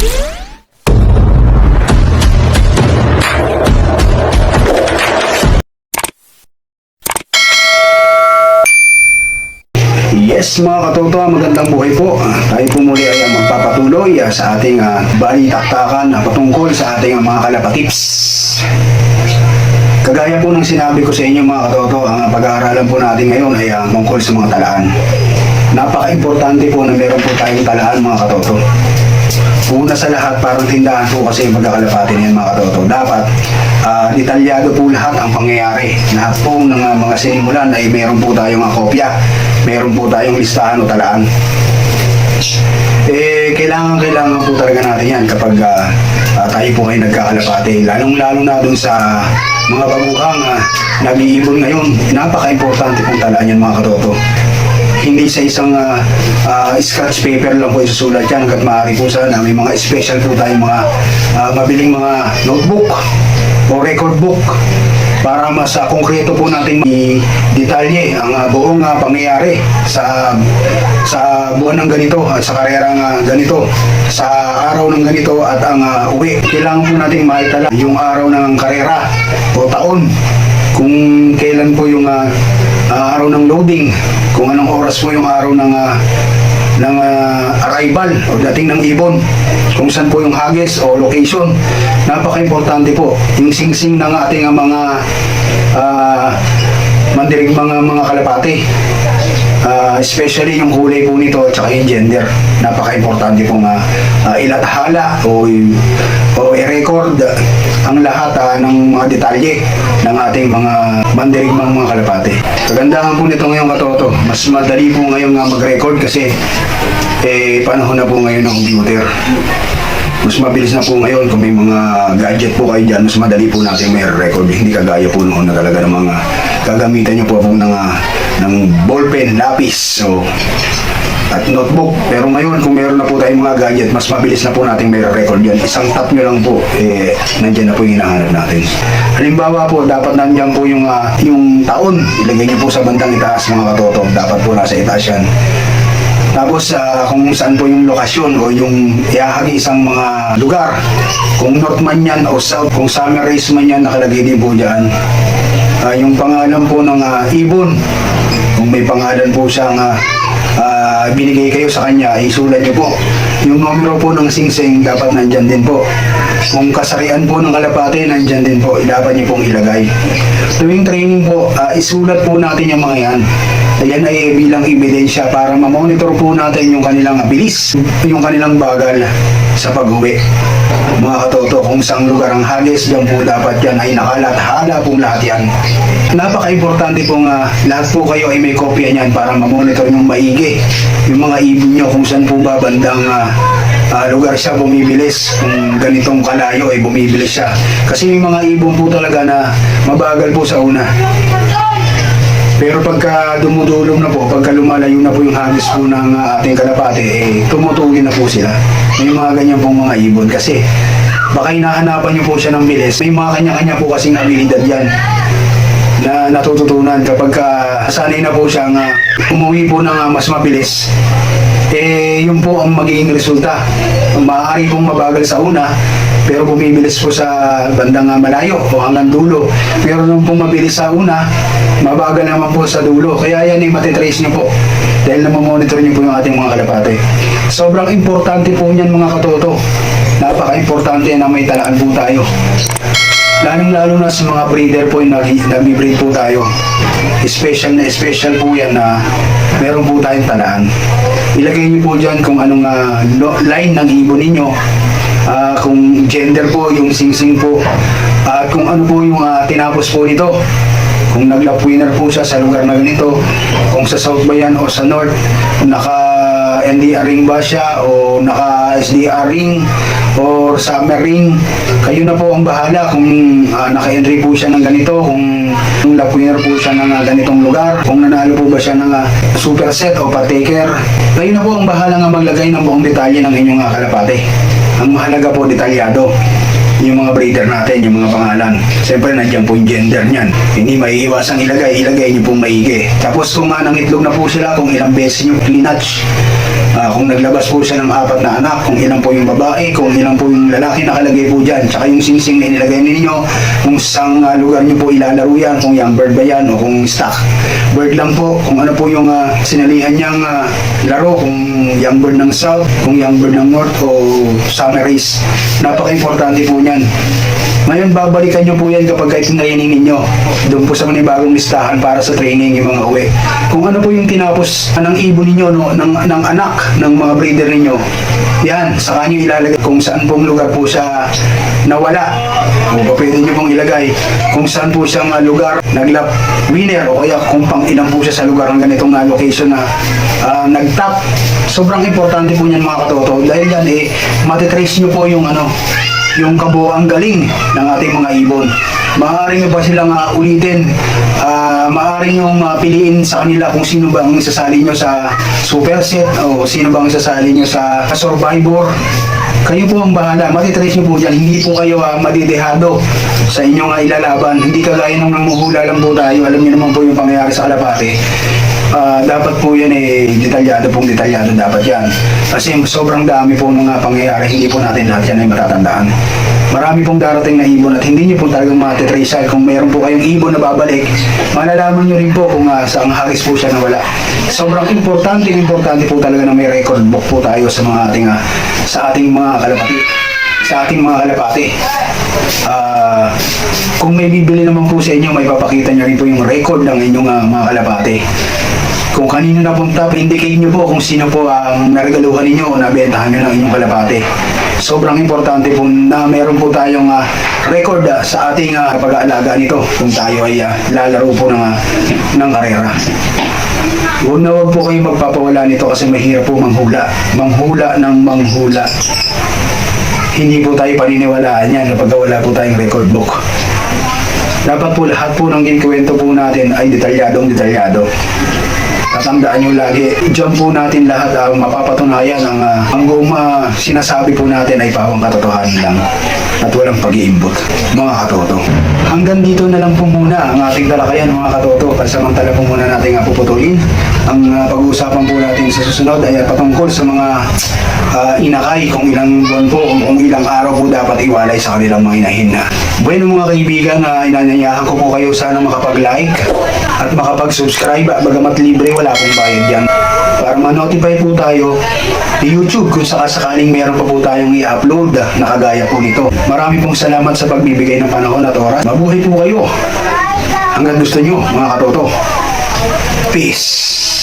Yes mga katoto, magandang buhay po. Ah, tayo po muli ay ah, magpapatuloy ah, sa ating uh, balitaktakan uh, patungkol sa ating ah, mga kalapatips. Kagaya po ng sinabi ko sa inyo mga katoto, ang ah, pag-aaralan po natin ngayon ay uh, tungkol sa mga talaan. Napaka-importante po na meron po tayong talaan mga katoto. Una sa lahat, parang tindahan po kasi yung pagkakalapati niyan mga katoto. Dapat ah, detalyado po lahat ang pangyayari. Lahat po ng ah, mga sinimulan ay meron po tayong kopya. Meron po tayong listahan o talaan. Eh, kailangan, kailangan po talaga natin yan kapag ah, ah, tayo po ay nagkakalapati. Lalong-lalo na dun sa mga baguhang uh, nag-iibon ngayon. Napaka-importante pong talaan yan mga katoto hindi sa isang ah, ah, scratch paper lang po isusulat yan. Hanggat maaari po sana may mga special po tayong mga ah, mabiling mga notebook o record book para mas ah, konkreto po natin i-detalye ang ah, buong ah, pangyayari sa sa buwan ng ganito at sa karerang ah, ganito sa araw ng ganito at ang ah, uwi. Kailangan po natin maitala yung araw ng karera o taon kung kailan po yung ah, ah, araw ng loading, kung anong oras po yung araw ng ah, ng ah, arrival o dating ng ibon, kung saan po yung hagis o location. Napaka-importante po yung singsing ng ating mga ah, mandirig mga mga kalapati. Ah, especially yung kulay po nito at saka yung gender. Napaka-importante pong uh, ilathala o, o i-record ang lahat ah, ng mga detalye ng ating mga mandirigmang mga kalapate. Kagandahan po nito ngayong katoto, mas madali po ngayon nga mag-record kasi eh, panahon na po ngayon ng computer. Mas mabilis na po ngayon kung may mga gadget po kayo dyan, mas madali po natin may record. Hindi kagaya po noon na talaga ng mga gagamitan nyo po po ng, ah, ng ballpen, lapis, so, at notebook. Pero ngayon, kung meron na po tayong mga gadget, mas mabilis na po natin may record yan. Isang tap nyo lang po, eh, nandyan na po yung hinahanap natin. Halimbawa po, dapat nandyan po yung, ah, yung taon. Ilagay nyo po sa bandang itaas mga katoto. Dapat po nasa itaas yan. Tapos ah, kung saan po yung lokasyon o yung ihahagi isang mga lugar. Kung north man yan o south, kung summer race man yan, nakalagay din po dyan. Ah, yung pangalan po ng ah, ibon. Kung may pangalan po siyang ah, ah, binigay kayo sa kanya, isulat niyo po. Yung numero po ng singsing, dapat nandyan din po. Kung kasarian po ng kalapate, nandyan din po. Dapat niyo pong ilagay. Tuwing training po, ah, isulat po natin yung mga yan. Ayan ay bilang ebidensya para ma-monitor po natin yung kanilang bilis, yung kanilang bagal sa pag-uwi. Mga katoto, kung saan lugar ang hagis, yan po dapat yan ay nakalathala po lahat yan. Napaka-importante po nga, lahat po kayo ay may kopya niyan para ma-monitor yung maigi. Yung mga ibon nyo kung saan po ba bandang ah, ah, lugar siya bumibilis. Kung ganitong kalayo ay bumibilis siya. Kasi may mga ibon po talaga na mabagal po sa una. Pero pagka dumudulong na po, pagka lumalayo na po yung hagis po ng ah, ating kalapate, eh, tumutugin na po sila. May mga ganyan pong mga ibon kasi baka hinahanapan niyo po siya ng bilis. May mga kanya-kanya po kasing abilidad yan na natututunan kapag ka sanay na po siyang ah, umuwi po ng ah, mas mabilis eh yun po ang magiging resulta maaari pong mabagal sa una pero bumibilis po sa bandang ah, malayo o hanggang dulo pero nung pong mabilis sa una mabagal naman po sa dulo kaya yan ay matitrace niyo po dahil namamonitor niyo po yung ating mga kalapate sobrang importante po niyan mga katoto napaka-importante na may talaan po tayo Lalong-lalo na sa mga breeder po yung nag- nag-breed po tayo. Special na special po yan na meron po tayong talaan. Ilagay niyo po dyan kung anong lo- line ng ibon ninyo. Ah, kung gender po, yung singsing po. At kung ano po yung ah, tinapos po nito. Kung nag-lap po siya sa lugar na ganito. Kung sa south ba yan o sa north. Naka NDR ring ba siya o naka SDR ring or summer ring. Kayo na po ang bahala kung ah, naka-entry po siya ng ganito, kung, kung lap po siya ng ah, ganitong lugar, kung nanalo po ba siya ng ah, super set o partaker. Kayo na po ang bahala nga maglagay ng buong detalye ng inyong ah, kalapate. Ang mahalaga po detalyado. Yung mga breeder natin, yung mga pangalan. Siyempre, nandiyan po yung gender niyan. Hindi maiiwasang ilagay, ilagay niyo pong maigi. Tapos kung manang itlog na po sila, kung ilang beses niyo clinach, Ah, kung naglabas po siya ng apat na anak, kung ilan po yung babae, kung ilan po yung lalaki nakalagay po dyan, tsaka yung singsing na inilagay ninyo, kung saan ah, lugar nyo po ilalaro yan, kung young bird ba yan o kung stock bird lang po, kung ano po yung ah, sinalihan niyang ah, laro, kung young bird ng south, kung young bird ng north o summer race. Napaka-importante po niyan. Ngayon, babalikan nyo po yan kapag kayo training ninyo. Doon po sa manibagong listahan para sa training yung mga uwi. Kung ano po yung tinapos ng ibon ninyo, no, ng, ng anak, ng mga breeder ninyo, yan, saka nyo ilalagay kung saan pong lugar po siya nawala. O pa pwede nyo pong ilagay kung saan po siyang ah, lugar naglap winner o kaya kung pang ilang po siya sa lugar ng ganitong ah, location na ah, nag-top. Sobrang importante po niyan mga katoto. Dahil yan eh, matitrace nyo po yung ano, yung kabuang galing ng ating mga ibon. Maaari nyo ba silang uh, ulitin? Uh, maaari nyo uh, piliin sa kanila kung sino ba ang isasali nyo sa superset o sino ba ang isasali nyo sa survivor. Kayo po ang bahala. Matitrace nyo po dyan. Hindi po kayo uh, madidehado sa inyong uh, ilalaban. Hindi kagaya nung nanguhula lang po tayo. Alam niyo naman po yung pangyayari sa kalapate. Ah, dapat po yan eh, detalyado pong detalyado dapat yan. Kasi sobrang dami po nung uh, pangyayari, hindi po natin lahat yan ay matatandaan. Marami pong darating na ibon at hindi niyo po talagang matitrace kung mayroon po kayong ibon na babalik, malalaman niyo rin po kung uh, saang haris po siya nawala. Sobrang importante, importante po talaga na may record book po tayo sa mga ating, ah, sa ating mga kalapati sa ating mga kalapati. Ah, kung may bibili naman po sa inyo, may papakita niyo rin po yung record ng inyong ah, mga kalapati. Kung kanino napunta, indicate niyo po kung sino po ang naregaluhan ninyo o nabentahan niyo ng inyong kalapati. Sobrang importante po na meron po tayong ah, record ah, sa ating ah, pag-aalaga nito kung tayo ay ah, lalaro po ng, ah, ng karera. Huwag na huwag po kayong magpapawala nito kasi mahirap po manghula. Manghula ng manghula hindi po tayo paniniwalaan yan kapag wala po tayong record book. Dapat po lahat po ng ginikwento po natin ay detalyadong detalyado. Tatandaan nyo lagi, dyan po natin lahat ang mapapatunayan ang uh, hanggang uh, sinasabi po natin ay pawang katotohanan lang at walang pag-iimbot. Mga katoto. Hanggang dito na lang po muna ang ating talakayan mga katoto. Pansamantala po muna natin uh, puputulin. Ang uh, pag-uusapan po natin sa susunod ay patungkol sa mga uh, inakay kung ilang buwan po, kung, kung ilang araw po dapat iwalay sa kanilang mga inahin na. Bueno mga kaibigan, uh, inanyayahan ko po kayo sana makapag-like at makapag-subscribe. Bagamat libre, wala pong bayad yan. Para ma-notify po tayo ni YouTube kung sakasakaling meron pa po tayong i-upload na kagaya po nito. Marami pong salamat sa pagbibigay ng panahon at oras. Mabuhay po kayo. Hanggang gusto nyo, mga katoto. Peace.